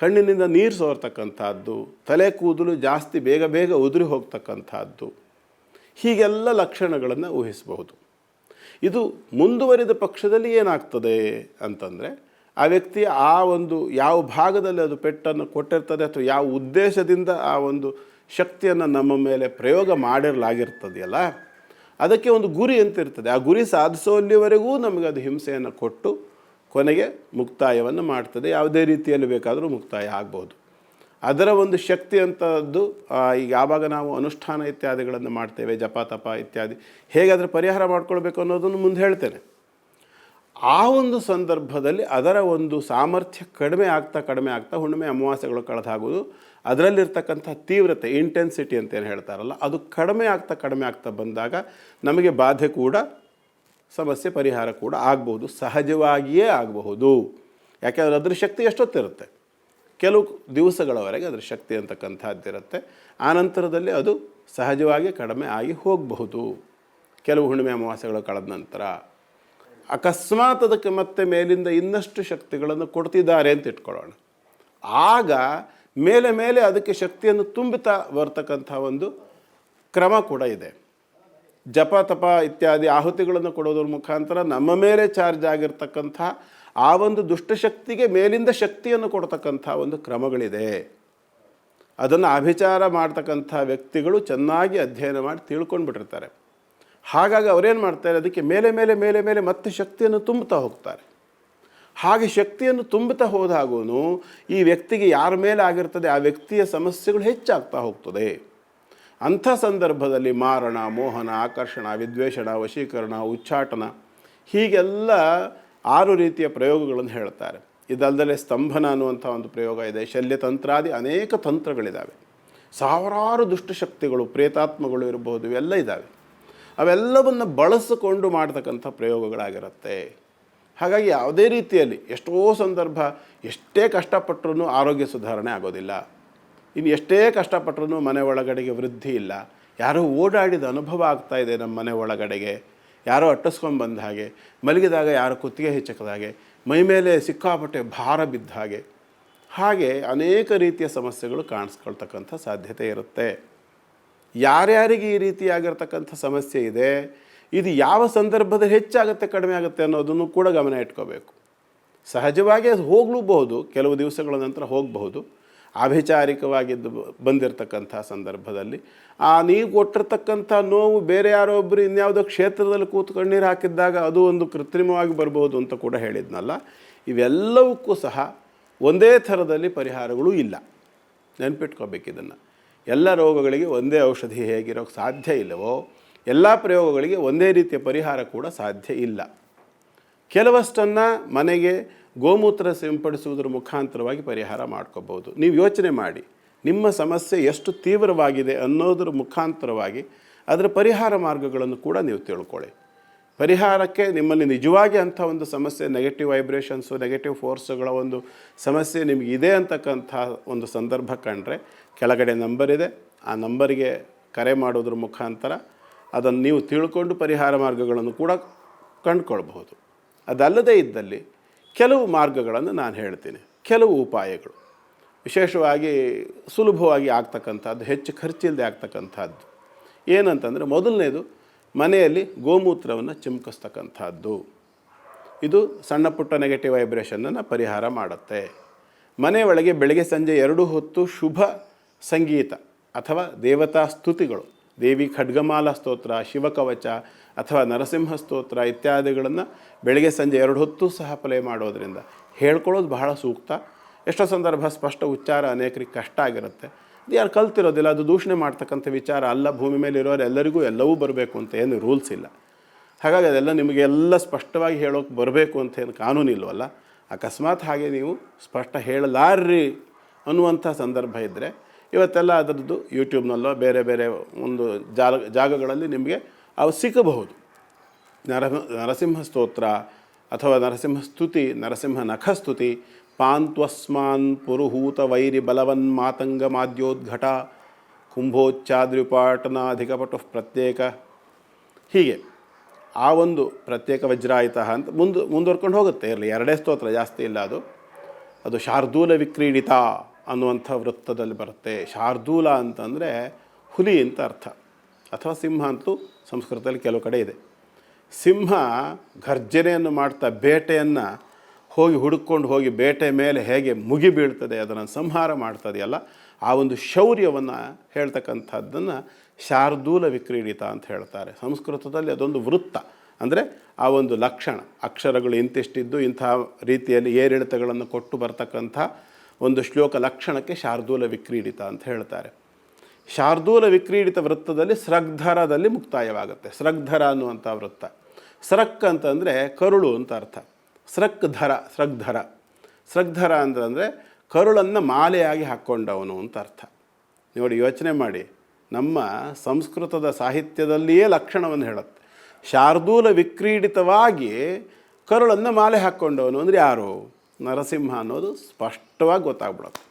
ಕಣ್ಣಿನಿಂದ ನೀರು ಸೋರ್ತಕ್ಕಂಥದ್ದು, ತಲೆ ಕೂದಲು ಜಾಸ್ತಿ ಬೇಗ ಬೇಗ ಉದುರಿ ಹೋಗ್ತಕ್ಕಂಥದ್ದು, ಹೀಗೆಲ್ಲ ಲಕ್ಷಣಗಳನ್ನು ಊಹಿಸಬಹುದು. ಇದು ಮುಂದುವರಿದ ಪಕ್ಷದಲ್ಲಿ ಏನಾಗ್ತದೆ ಅಂತಂದರೆ ಆ ವ್ಯಕ್ತಿ ಆ ಒಂದು ಯಾವ ಭಾಗದಲ್ಲಿ ಅದು ಪೆಟ್ಟನ್ನು ಕೊಟ್ಟಿರ್ತದೆ ಅಥವಾ ಯಾವ ಉದ್ದೇಶದಿಂದ ಆ ಒಂದು ಶಕ್ತಿಯನ್ನು ನಮ್ಮ ಮೇಲೆ ಪ್ರಯೋಗ ಮಾಡಿರಲಾಗಿರ್ತದೆಯಲ್ಲ? ಅದಕ್ಕೆ ಒಂದು ಗುರಿ ಅಂತ ಇರ್ತದೆ. ಆ ಗುರಿ ಸಾಧಿಸೋಲ್ಲಿವರೆಗೂ ನಮಗೆ ಅದು ಹಿಂಸೆಯನ್ನು ಕೊಟ್ಟು ಕೊನೆಗೆ ಮುಕ್ತಾಯವನ್ನು ಮಾಡ್ತದೆ. ಯಾವುದೇ ರೀತಿಯಲ್ಲಿ ಬೇಕಾದರೂ ಮುಕ್ತಾಯ ಆಗ್ಬೋದು. ಅದರ ಒಂದು ಶಕ್ತಿ ಅಂತದ್ದು ಈಗ ಯಾವಾಗ ನಾವು ಅನುಷ್ಠಾನ ಇತ್ಯಾದಿಗಳನ್ನು ಮಾಡ್ತೇವೆ, ಜಪ ತಪ ಇತ್ಯಾದಿ, ಹೇಗಾದರೆ ಪರಿಹಾರ ಮಾಡ್ಕೊಳ್ಬೇಕು ಅನ್ನೋದನ್ನು ಮುಂದೆ ಹೇಳ್ತೇನೆ. ಆ ಒಂದು ಸಂದರ್ಭದಲ್ಲಿ ಅದರ ಒಂದು ಸಾಮರ್ಥ್ಯ ಕಡಿಮೆ ಆಗ್ತಾ ಕಡಿಮೆ ಆಗ್ತಾ ಹುಣ್ಣಿಮೆ ಅಮಾವಾಸ್ಯೆಗಳು ಕಳೆದಾಗೋದು. ಅದರಲ್ಲಿರ್ತಕ್ಕಂಥ ತೀವ್ರತೆ ಇಂಟೆನ್ಸಿಟಿ ಅಂತ ಏನು ಹೇಳ್ತಾರಲ್ಲ, ಅದು ಕಡಿಮೆ ಆಗ್ತಾ ಕಡಿಮೆ ಆಗ್ತಾ ಬಂದಾಗ ನಮಗೆ ಬಾಧೆ ಕೂಡ, ಸಮಸ್ಯೆ ಪರಿಹಾರ ಕೂಡ ಆಗ್ಬೋದು, ಸಹಜವಾಗಿಯೇ ಆಗಬಹುದು. ಯಾಕೆಂದರೆ ಅದ್ರ ಶಕ್ತಿ ಎಷ್ಟೊತ್ತಿರುತ್ತೆ? ಕೆಲವು ದಿವಸಗಳವರೆಗೆ ಅದರ ಶಕ್ತಿ ಅಂತಕ್ಕಂಥದ್ದಿರುತ್ತೆ ನಂತರದಲ್ಲಿ ಅದು ಸಹಜವಾಗಿ ಕಡಿಮೆ ಆಗಿ ಹೋಗಬಹುದು. ಕೆಲವು ಹುಣ್ಣಿಮೆ ಅಮಾವಾಸ್ಯೆಗಳು ಕಳೆದ ನಂತರ. ಅಕಸ್ಮಾತ್ ಅದಕ್ಕೆ ಮತ್ತೆ ಮೇಲಿಂದ ಇನ್ನಷ್ಟು ಶಕ್ತಿಗಳನ್ನು ಕೊಡ್ತಿದ್ದಾರೆ ಅಂತ ಇಟ್ಕೊಳ್ಳೋಣ. ಆಗ ಮೇಲೆ ಮೇಲೆ ಅದಕ್ಕೆ ಶಕ್ತಿಯನ್ನು ತುಂಬುತ್ತಾ ಬರ್ತಕ್ಕಂಥ ಒಂದು ಕ್ರಮ ಕೂಡ ಇದೆ. ಜಪ ತಪ ಇತ್ಯಾದಿ ಆಹುತಿಗಳನ್ನು ಕೊಡೋದ್ರ ಮುಖಾಂತರ ನಮ್ಮ ಮೇಲೆ ಚಾರ್ಜ್ ಆಗಿರ್ತಕ್ಕಂಥ ಆ ಒಂದು ದುಷ್ಟಶಕ್ತಿಗೆ ಮೇಲಿಂದ ಶಕ್ತಿಯನ್ನು ಕೊಡ್ತಕ್ಕಂಥ ಒಂದು ಕ್ರಮಗಳಿದೆ. ಅದನ್ನು ಅಭಿಚಾರ ಮಾಡ್ತಕ್ಕಂಥ ವ್ಯಕ್ತಿಗಳು ಚೆನ್ನಾಗಿ ಅಧ್ಯಯನ ಮಾಡಿ ತಿಳ್ಕೊಂಡು ಬಿಟ್ಟಿರ್ತಾರೆ ಹಾಗಾಗಿ ಅವರೇನು ಮಾಡ್ತಾರೆ? ಅದಕ್ಕೆ ಮೇಲೆ ಮೇಲೆ ಮೇಲೆ ಮೇಲೆ ಮತ್ತೆ ಶಕ್ತಿಯನ್ನು ತುಂಬುತ್ತಾ ಹೋಗ್ತಾರೆ. ಹಾಗೆ ಶಕ್ತಿಯನ್ನು ತುಂಬುತ್ತಾ ಹೋದಾಗೂ ಈ ವ್ಯಕ್ತಿಗೆ ಯಾರ ಮೇಲೆ ಆಗಿರ್ತದೆ, ಆ ವ್ಯಕ್ತಿಯ ಸಮಸ್ಯೆಗಳು ಹೆಚ್ಚಾಗ್ತಾ ಹೋಗ್ತದೆ. ಅಂಥ ಸಂದರ್ಭದಲ್ಲಿ ಮಾರಣ, ಮೋಹನ, ಆಕರ್ಷಣ, ವಿದ್ವೇಷಣ, ವಶೀಕರಣ, ಉಚ್ಚಾಟನ ಹೀಗೆಲ್ಲ ಆರು ರೀತಿಯ ಪ್ರಯೋಗಗಳನ್ನು ಹೇಳ್ತಾರೆ. ಇದಲ್ಲದೆ ಸ್ತಂಭನ ಅನ್ನುವಂಥ ಒಂದು ಪ್ರಯೋಗ ಇದೆ. ಶಲ್ಯತಂತ್ರಾದಿ ಅನೇಕ ತಂತ್ರಗಳಿದ್ದಾವೆ ಸಾವಿರಾರು ದುಷ್ಟಶಕ್ತಿಗಳು, ಪ್ರೇತಾತ್ಮಗಳು ಇರಬಹುದು ಇವೆಲ್ಲ ಇದ್ದಾವೆ ಅವೆಲ್ಲವನ್ನು ಬಳಸಿಕೊಂಡು ಮಾಡ್ತಕ್ಕಂಥ ಪ್ರಯೋಗಗಳಾಗಿರುತ್ತೆ. ಹಾಗಾಗಿ ಯಾವುದೇ ರೀತಿಯಲ್ಲಿ ಎಷ್ಟೋ ಸಂದರ್ಭ ಎಷ್ಟೇ ಕಷ್ಟಪಟ್ಟರೂ ಆರೋಗ್ಯ ಸುಧಾರಣೆ ಆಗೋದಿಲ್ಲ. ಇನ್ನು ಎಷ್ಟೇ ಕಷ್ಟಪಟ್ಟರೂ ಮನೆ ಒಳಗಡೆಗೆ ವೃದ್ಧಿ ಇಲ್ಲ. ಯಾರೋ ಓಡಾಡಿದ ಅನುಭವ ಆಗ್ತಾ ಇದೆ ನಮ್ಮ ಮನೆ ಒಳಗಡೆಗೆ. ಯಾರೋ ಅಟ್ಟಿಸ್ಕೊಂಡು ಬಂದ ಹಾಗೆ, ಮಲಗಿದಾಗ ಯಾರೋ ಕುತ್ತಿಗೆ ಹೆಚ್ಚಕದ ಹಾಗೆ, ಮೈ ಮೇಲೆ ಸಿಕ್ಕಾಪಟ್ಟೆ ಭಾರ ಬಿದ್ದ ಹಾಗೆ. ಹಾಗೆ ಅನೇಕ ರೀತಿಯ ಸಮಸ್ಯೆಗಳು ಕಾಣಿಸ್ಕೊಳ್ತಕ್ಕಂಥ ಸಾಧ್ಯತೆ ಇರುತ್ತೆ. ಯಾರ್ಯಾರಿಗೆ ಈ ರೀತಿಯಾಗಿರ್ತಕ್ಕಂಥ ಸಮಸ್ಯೆ ಇದೆ, ಇದು ಯಾವ ಸಂದರ್ಭದಲ್ಲಿ ಹೆಚ್ಚಾಗುತ್ತೆ, ಕಡಿಮೆ ಆಗುತ್ತೆ ಅನ್ನೋದನ್ನು ಕೂಡ ಗಮನ ಇಟ್ಕೋಬೇಕು. ಸಹಜವಾಗಿ ಅದು ಹೋಗ್ಲೂಬಹುದು, ಕೆಲವು ದಿವಸಗಳ ನಂತರ ಹೋಗಬಹುದು. ಅಭಿಚಾರಿಕವಾಗಿದ್ದು ಬಂದಿರತಕ್ಕಂಥ ಸಂದರ್ಭದಲ್ಲಿ. ಆ, ನೀವು ಕೊಟ್ಟಿರ್ತಕ್ಕಂಥ ನೋವು ಬೇರೆ ಯಾರೋ ಒಬ್ಬರು ಇನ್ಯಾವುದೋ ಕ್ಷೇತ್ರದಲ್ಲಿ ಕೂತ್ಕೊಂಡು ನೀರು ಹಾಕಿದ್ದಾಗ ಅದು ಒಂದು ಕೃತ್ರಿಮವಾಗಿ ಬರಬಹುದು ಅಂತ ಕೂಡ ಹೇಳಿದ್ನಲ್ಲ. ಇವೆಲ್ಲವಕ್ಕೂ ಸಹ ಒಂದೇ ಥರದಲ್ಲಿ ಪರಿಹಾರಗಳು ಇಲ್ಲ. ನೆನಪಿಟ್ಕೋಬೇಕು ಇದನ್ನು. ಎಲ್ಲ ರೋಗಗಳಿಗೆ ಒಂದೇ ಔಷಧಿ ಹೇಗಿರೋಕ್ಕೆ ಸಾಧ್ಯ ಇಲ್ಲವೋ, ಎಲ್ಲ ಪ್ರಯೋಗಗಳಿಗೆ ಒಂದೇ ರೀತಿಯ ಪರಿಹಾರ ಕೂಡ ಸಾಧ್ಯ ಇಲ್ಲ. ಕೆಲವಷ್ಟನ್ನು ಮನೆಗೆ ಗೋಮೂತ್ರ ಸಿಂಪಡಿಸುವುದರ ಮುಖಾಂತರವಾಗಿ ಪರಿಹಾರ ಮಾಡ್ಕೋಬೋದು ನೀವು ಯೋಚನೆ ಮಾಡಿ, ನಿಮ್ಮ ಸಮಸ್ಯೆ ಎಷ್ಟು ತೀವ್ರವಾಗಿದೆ ಅನ್ನೋದರ ಮುಖಾಂತರವಾಗಿ ಅದರ ಪರಿಹಾರ ಮಾರ್ಗಗಳನ್ನು ಕೂಡ ನೀವು ತಿಳ್ಕೊಳ್ಳಿ. ಪರಿಹಾರಕ್ಕೆ ನಿಮ್ಮಲ್ಲಿ ನಿಜವಾಗಿ ಅಂಥ ಒಂದು ಸಮಸ್ಯೆ ನೆಗೆಟಿವ್ ವೈಬ್ರೇಷನ್ಸು ನೆಗೆಟಿವ್ ಫೋರ್ಸ್ಗಳ ಒಂದು ಸಮಸ್ಯೆ ನಿಮಗೆ ಇದೆ ಅಂತಕ್ಕಂಥ ಒಂದು ಸಂದರ್ಭ ಕಂಡ್ರೆ ಕೆಳಗಡೆ ನಂಬರ್ ಇದೆ. ಆ ನಂಬರಿಗೆ ಕರೆ ಮಾಡೋದ್ರ ಮುಖಾಂತರ ಅದನ್ನು ನೀವು ತಿಳ್ಕೊಂಡು ಪರಿಹಾರ ಮಾರ್ಗಗಳನ್ನು ಕೂಡ ಕಂಡುಕೊಳ್ಬಹುದು. ಅದಲ್ಲದೇ ಇದ್ದಲ್ಲಿ ಕೆಲವು ಮಾರ್ಗಗಳನ್ನು ನಾನು ಹೇಳ್ತೀನಿ. ಕೆಲವು ಉಪಾಯಗಳು. ವಿಶೇಷವಾಗಿ ಸುಲಭವಾಗಿ ಆಗ್ತಕ್ಕಂಥದ್ದು, ಹೆಚ್ಚು ಖರ್ಚಿಲ್ಲದೆ ಆಗ್ತಕ್ಕಂಥದ್ದು. ಏನಂತಂದರೆ ಮೊದಲನೇದು ಮನೆಯಲ್ಲಿ ಗೋಮೂತ್ರವನ್ನು ಚಿಮುಕಿಸ್ತಕ್ಕಂಥದ್ದು. ಇದು ಸಣ್ಣ ಪುಟ್ಟ ನೆಗೆಟಿವ್ ವೈಬ್ರೇಷನನ್ನು ಪರಿಹಾರ ಮಾಡುತ್ತೆ. ಮನೆಯೊಳಗೆ ಬೆಳಗ್ಗೆ ಸಂಜೆ ಎರಡು ಹೊತ್ತು ಶುಭ ಸಂಗೀತ ಅಥವಾ ದೇವತಾ ಸ್ತುತಿಗಳು, ದೇವಿ ಖಡ್ಗಮಾಲ ಸ್ತೋತ್ರ, ಶಿವಕವಚ ಅಥವಾ ನರಸಿಂಹ ಸ್ತೋತ್ರ ಇತ್ಯಾದಿಗಳನ್ನು ಬೆಳಗ್ಗೆ ಸಂಜೆ ಎರಡು ಹೊತ್ತು ಸಹ ಪ್ಲೇ ಮಾಡೋದರಿಂದ ಹೇಳ್ಕೊಳ್ಳೋದು ಬಹಳ ಸೂಕ್ತ. ಎಷ್ಟೋ ಸಂದರ್ಭ ಸ್ಪಷ್ಟ ಉಚ್ಚಾರ ಅನೇಕರಿಗೆ ಕಷ್ಟ ಆಗಿರುತ್ತೆ. ಯಾರು ಕಲ್ತಿರೋದಿಲ್ಲ, ಅದು ದೂಷಣೆ ಮಾಡ್ತಕ್ಕಂಥ ವಿಚಾರ. ಅಲ್ಲ, ಭೂಮಿ ಮೇಲೆ ಇರೋರು ಎಲ್ಲರಿಗೂ ಎಲ್ಲವೂ ಬರಬೇಕು ಅಂತ ಏನು ರೂಲ್ಸ್ ಇಲ್ಲ. ಹಾಗಾಗಿ ಅದೆಲ್ಲ ನಿಮಗೆ ಎಲ್ಲ ಸ್ಪಷ್ಟವಾಗಿ ಹೇಳೋಕೆ ಬರಬೇಕು ಅಂತ ಏನು ಕಾನೂನು ಇಲ್ವಲ್ಲ? ಅಕಸ್ಮಾತ್ ಹಾಗೆ ನೀವು ಸ್ಪಷ್ಟ ಹೇಳಲಾರ್ರಿ ಅನ್ನುವಂಥ ಸಂದರ್ಭ ಇದ್ದರೆ ಇವತ್ತೆಲ್ಲ ಅದರದ್ದು ಯೂಟ್ಯೂಬ್ನಲ್ಲೋ ಬೇರೆ ಬೇರೆ ಒಂದು ಜಾಗ ಜಾಗಗಳಲ್ಲಿ ನಿಮಗೆ ಅವು ಸಿಕ್ಕಬಹುದು ನರ ನರಸಿಂಹ ಸ್ತೋತ್ರ ಅಥವಾ ನರಸಿಂಹ ಸ್ತುತಿ, ನರಸಿಂಹ ನಖ ಸ್ತುತಿ ಪಾಂತ್ವಸ್ಮಾನ್ ಪುರುಹೂತ ವೈರಿ ಬಲವನ್ ಮಾತಂಗ ಮಾದ್ಯೋದ್ಘಟ ಕುಂಭೋಚ್ಚಾದ್ರಿಪಾಟನಾಧಿಕಪಟು ಪ್ರತ್ಯೇಕ. ಹೀಗೆ, ಆ ಒಂದು ಪ್ರತ್ಯೇಕ ವಜ್ರಾಯಿತ ಅಂತ ಮುಂದೆ, ಮುಂದುವರ್ಕೊಂಡು ಹೋಗುತ್ತೆ. ಇರಲಿ, ಎರಡೇ ಸ್ತೋತ್ರ ಜಾಸ್ತಿ ಇಲ್ಲ ಅದು. ಅದು ಶಾರ್ದೂಲ ವಿಕ್ರೀಡಿತ ಅನ್ನುವಂಥ ವೃತ್ತದಲ್ಲಿ ಬರುತ್ತೆ. ಶಾರ್ದೂಲ ಅಂತಂದರೆ ಹುಲಿ ಅಂತ ಅರ್ಥ. ಅಥವಾ ಸಿಂಹ ಅಂತೂ ಸಂಸ್ಕೃತದಲ್ಲಿ ಕೆಲವು ಕಡೆ ಇದೆ. ಸಿಂಹ ಘರ್ಜನೆಯನ್ನು ಮಾಡ್ತಾ ಬೇಟೆಯನ್ನು ಹೋಗಿ ಹುಡುಕೊಂಡು ಹೋಗಿ ಬೇಟೆ ಮೇಲೆ ಹೇಗೆ ಮುಗಿಬೀಳ್ತದೆ ಅದನ್ನು ಸಂಹಾರ ಮಾಡ್ತದೆಯಲ್ಲ, ಆ ಒಂದು ಶೌರ್ಯವನ್ನು ಹೇಳ್ತಕ್ಕಂಥದ್ದನ್ನು ಶಾರ್ದೂಲ ವಿಕ್ರೀಡಿತ ಅಂತ ಹೇಳ್ತಾರೆ. ಸಂಸ್ಕೃತದಲ್ಲಿ ಅದೊಂದು ವೃತ್ತ. ಅಂದರೆ ಆ ಒಂದು ಲಕ್ಷಣ. ಅಕ್ಷರಗಳು ಇಂತಿಷ್ಟಿದ್ದು, ಇಂಥ ರೀತಿಯಲ್ಲಿ ಏರಿಳಿತಗಳನ್ನು ಕೊಟ್ಟು ಬರ್ತಕ್ಕಂಥ ಒಂದು ಶ್ಲೋಕ ಲಕ್ಷಣಕ್ಕೆ ಶಾರ್ದೂಲ ವಿಕ್ರೀಡಿತ ಅಂತ ಹೇಳ್ತಾರೆ. ಶಾರ್ದೂಲ ವಿಕ್ರೀಡಿತ ವೃತ್ತದಲ್ಲಿ ಸ್ರಗ್ಧರದಲ್ಲಿ ಮುಕ್ತಾಯವಾಗುತ್ತೆ. ಸ್ರಗ್ಧರ ಅನ್ನುವಂಥ ವೃತ್ತ. ಸ್ರಕ್ ಅಂತಂದರೆ ಕರುಳು ಅಂತ ಅರ್ಥ. ಸ್ರಕ್ಧರ ಸ್ರಗ್ಧರ. ಸೃಗ್ಧರ ಅಂತಂದರೆ ಕರುಳನ್ನು ಮಾಲೆಯಾಗಿ ಹಾಕ್ಕೊಂಡವನು ಅಂತ ಅರ್ಥ. ನೋಡಿ, ಯೋಚನೆ ಮಾಡಿ. ನಮ್ಮ ಸಂಸ್ಕೃತದ ಸಾಹಿತ್ಯದಲ್ಲಿಯೇ ಲಕ್ಷಣವನ್ನು ಹೇಳುತ್ತೆ. ಶಾರ್ದೂಲ ವಿಕ್ರೀಡಿತವಾಗಿ ಕರುಳನ್ನು ಮಾಲೆ ಹಾಕ್ಕೊಂಡವನು ಅಂದರೆ ಯಾರು? ನರಸಿಂಹ ಅನ್ನೋದು ಸ್ಪಷ್ಟವಾಗಿ ಗೊತ್ತಾಗ್ಬಿಡುತ್ತೆ.